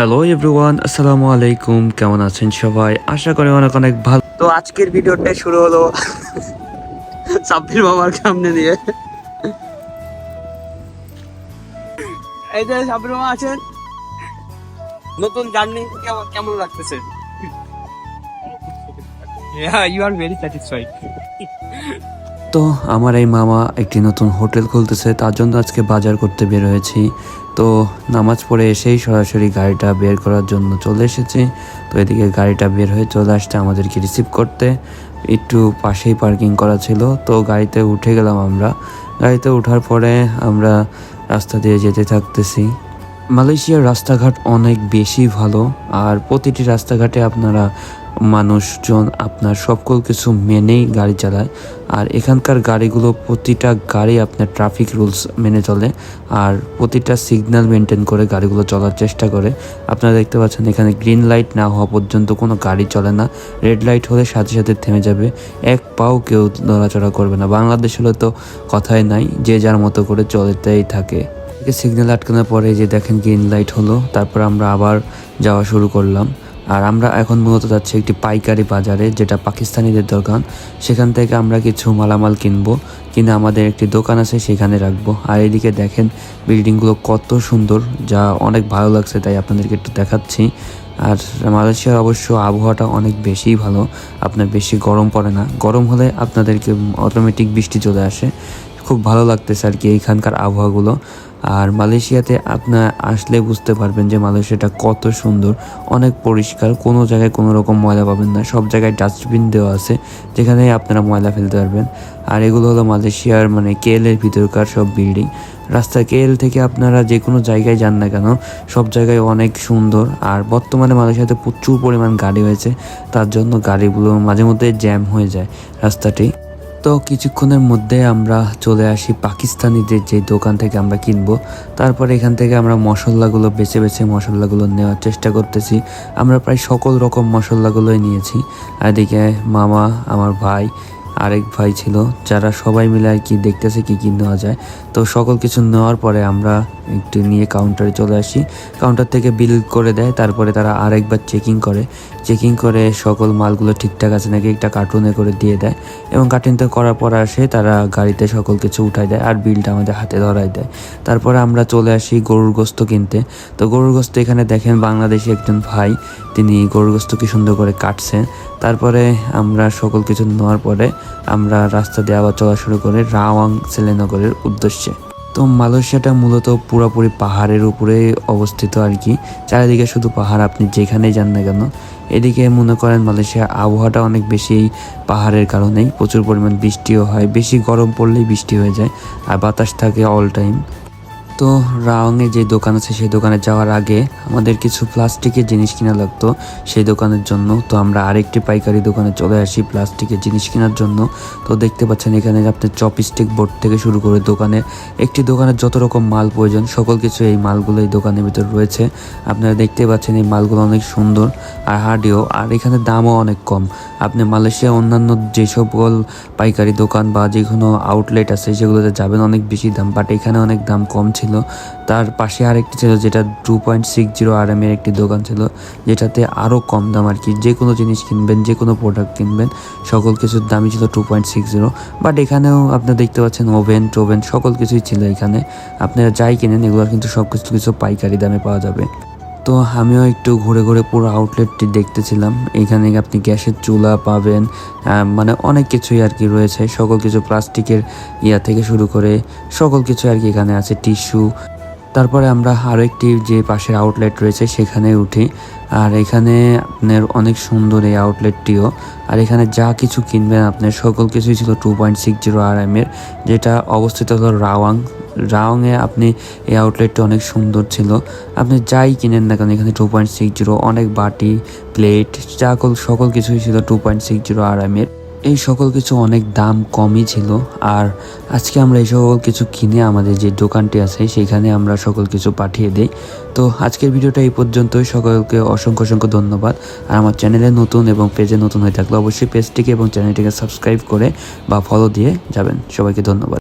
Hello everyone আসসালামু আলাইকুম কেমন আছেন সবাই? আশা করি অনেক অনেক ভালো। তো আজকের ভিডিওটা শুরু হলো সাব্বির বাবার সামনে দিয়ে। এই যে সাব্বির মামা আছেন। নতুন জার্নি কেমন কেমন লাগতেছে? Yeah, you are very satisfied. তো আমার এই মামা একটি নতুন হোটেল খুলতেছে তার জন্য আজকে বাজার করতে বের হয়েছি। তো নামাজ পড়ে এসেই সরাসরি গাড়িটা বের করার জন্য চলে এসেছি। তো এদিকে গাড়িটা বের হয়ে চলে আসতে আমাদেরকে রিসিভ করতে। একটু পাশেই পার্কিং করা ছিল। তো গাড়িতে উঠে গেলাম আমরা। গাড়িতে ওঠার পরে আমরা রাস্তা দিয়ে যেতে থাকতেছি। মালয়েশিয়ার রাস্তাঘাট অনেক বেশি ভালো। আর প্রতিটি রাস্তাঘাটে আপনারা মানুষজন আপনার সকল কিছু মেনেই গাড়ি চালায়। আর এখানকার গাড়িগুলো প্রতিটা গাড়ি আপনার ট্রাফিক রুলস মেনে চলে আর প্রতিটা সিগন্যাল মেনটেন করে গাড়িগুলো চলার চেষ্টা করে। আপনারা দেখতে পাচ্ছেন এখানে গ্রিন লাইট না হওয়া পর্যন্ত কোনো গাড়ি চলে না। রেড লাইট হলে সাথে সাথে থেমে যাবে। এক পাও কেউ নড়াচড়া করবে না। বাংলাদেশ হলে তো কথাই নাই, যে যার মতো করে চলতেই থাকে। সিগন্যাল আটকানোর পরে যে দেখেন গ্রিন লাইট হলো, তারপর আমরা আবার যাওয়া শুরু করলাম। আর আমরা এখন মূলত যাচ্ছি একটি পাইকারি বাজারে, যেটা পাকিস্তানিদের দোকান। সেখান থেকে আমরা কিছু মালামাল কিনবো, কিনে আমাদের একটি দোকান আছে সেখানে রাখব। আর এদিকে দেখেন, বিল্ডিংগুলো কত সুন্দর, যা অনেক ভালো লাগছে তাই আপনাদেরকে একটু দেখাচ্ছি। আর মালয়েশিয়ার অবশ্য আবহাওয়াটা অনেক বেশিই ভালো, আপনার বেশি গরম পড়ে না। গরম হলে আপনাদেরকে অটোমেটিক বৃষ্টি চলে আসে। খুব ভালো লাগতেছে আর কি এইখানকার আবহাওয়াগুলো। আর মালয়েশিয়াতে আপনার আসলে বুঝতে পারবেন যে মালয়েশিয়াটা কত সুন্দর, অনেক পরিষ্কার, কোনো জায়গায় কোনো রকম ময়লা পাবেন না, সব জায়গায় ডাস্টবিন দেওয়া আছে যেখানে আপনারা ময়লা ফেলতে পারবেন। আর এগুলো হলো মালয়েশিয়ার মানে কেএলের ভিতরকার সব বিল্ডিং। রাস্তা কেএল থেকে আপনারা যে কোনো জায়গায় যান না কেন, সব জায়গায় অনেক সুন্দর। আর বর্তমানে মালয়েশিয়াতে প্রচুর পরিমাণ গাড়ি হয়েছে, তার জন্য গাড়িগুলো মাঝে মধ্যে জ্যাম হয়ে যায় রাস্তাটি। তো কিছুক্ষণের মধ্যে আমরা চলে আসি পাকিস্তানিদের যে দোকান থেকে আমরা কিনবো। তারপর এখান থেকে আমরা মশলাগুলো বেছে বেছে মশলাগুলো নেওয়ার চেষ্টা করতেছি। আমরা প্রায় সকল রকম মশলাগুলোই নিয়েছি। এদিকে মামা, আমার ভাই আরেক ভাই ছিল, যারা সবাই মিলে আর কি দেখতেছে কি কি নেওয়া যায়। তো সকল কিছু নেওয়ার পরে আমরা একটু নিয়ে কাউন্টারে চলে আসি। কাউন্টার থেকে বিল করে দেয়, তারপরে তারা আরেকবার চেকিং করে। চেকিং করে সকল মালগুলো ঠিকঠাক আছে নাকি, একটা কার্টুনে করে দিয়ে দেয়। এবং কার্টুনটা করার পর আসে তারা গাড়িতে সকল কিছু উঠাই দেয় আর বিলটা আমাদের হাতে ধরাই দেয়। তারপরে আমরা চলে আসি গরুর গোস্ত কিনতে। তো গরুর গোস্ত এখানে দেখেন বাংলাদেশি একজন ভাই, তিনি গরুর গোস্ত কি সুন্দর করে কাটছেন তারপরে আমরা সকল কিছু নেওয়ার পরে আমরা রাস্তা দিয়ে আবার চলা শুরু করে রাওয়াং সেলেনগরের উদ্দেশ্যে। তো মালয়েশিয়াটা মূলত পুরোপুরি পাহাড়ের উপরে অবস্থিত আর কি। চারিদিকে শুধু পাহাড়, আপনি যেখানেই যান না কেন, এদিকে মনে করেন মালয়েশিয়া আবহাওয়াটা অনেক বেশি পাহাড়ের কারণেই প্রচুর পরিমাণ বৃষ্টিও হয়। বেশি গরম পড়লেই বৃষ্টি হয়ে যায় আর বাতাস থাকে অল টাইম তো রাওংয়ে যে দোকান আছে, সেই দোকানে যাওয়ার আগে আমাদের কিছু প্লাস্টিকের জিনিস কিনা লাগতো সেই দোকানের জন্য। তো আমরা আরেকটি পাইকারি দোকানে চলে আসি প্লাস্টিকের জিনিস কেনার জন্য। তো দেখতে পাচ্ছেন এখানে আপনার চপস্টিক বোর্ড থেকে শুরু করে দোকানে, একটি দোকানের যত রকম মাল প্রয়োজন, সকল কিছু এই মালগুলো এই দোকানের ভিতর রয়েছে। আপনারা দেখতে পাচ্ছেন এই মালগুলো অনেক সুন্দর আর হার্ডিও, আর এখানে দামও অনেক কম। আপনি মালয়েশিয়া অন্যান্য যে সকল পাইকারি দোকান বা যে কোনো আউটলেট আছে, সেগুলোতে যাবেন অনেক বেশি দাম বাট এখানে অনেক দাম কম ছিল। তার পাশে আরেকটি ছিল যেটা টু পয়েন্ট সিক্স জিরো আর এর একটি দোকান ছিল, যেটাতে আরও কম দাম আর কি। যে কোনো জিনিস কিনবেন, যে কোনো প্রোডাক্ট কিনবেন, সকল কিছুর দামই ছিল two point six zero but এখানেও আপনারা দেখতে পাচ্ছেন ওভেন, টোভেন, সকল কিছুই ছিল এখানে। আপনারা যাই কিনেন এগুলো কিন্তু সব কিছু কিছু পাইকারি দামে পাওয়া যাবে। তো আমিও একটু ঘুরে ঘুরে পুরো আউটলেটটি দেখতেছিলাম। এখানে আপনি গ্যাসের চুলা পাবেন মানে অনেক কিছুই আর কি রয়েছে। সকল কিছু প্লাস্টিকের ইয়া থেকে শুরু করে সকল কিছু আর কি এখানে আছে, টিস্যু। তারপরে আমরা আরও একটি যে পাশের আউটলেট রয়েছে, সেখানে উঠি। আর এখানে আপনার অনেক সুন্দর এই আউটলেটটিও আর এখানে যা কিছু কিনবেন আপনার, সকল কিছুই ছিল two point six zero R M এর, যেটা অবস্থিত হলো রাওয়াং। রাওয়াংয়ে আপনি এই আউটলেটটা অনেক সুন্দর ছিল। আপনি যাই কিনেন না কেন, এখানে টু পয়েন্ট সিক্স জিরো অনেক বাটি প্লেট চাকল, সকল কিছুই ছিল two point six zero R M এই সকল কিছু অনেক দাম কমই ছিল। আর আজকে আমরা এই সকল কিছু কিনে আমাদের যে দোকানটি আছে, সেখানে আমরা সকল কিছু পাঠিয়ে দিই। তো আজকের ভিডিওটা এই পর্যন্তই। সকলকে অসংখ্য অসংখ্য ধন্যবাদ। আর আমার চ্যানেলে নতুন এবং পেজে নতুন হয়ে থাকলে অবশ্যই পেজটিকে এবং চ্যানেলটিকে সাবস্ক্রাইব করে বা ফলো দিয়ে যাবেন। সবাইকে ধন্যবাদ।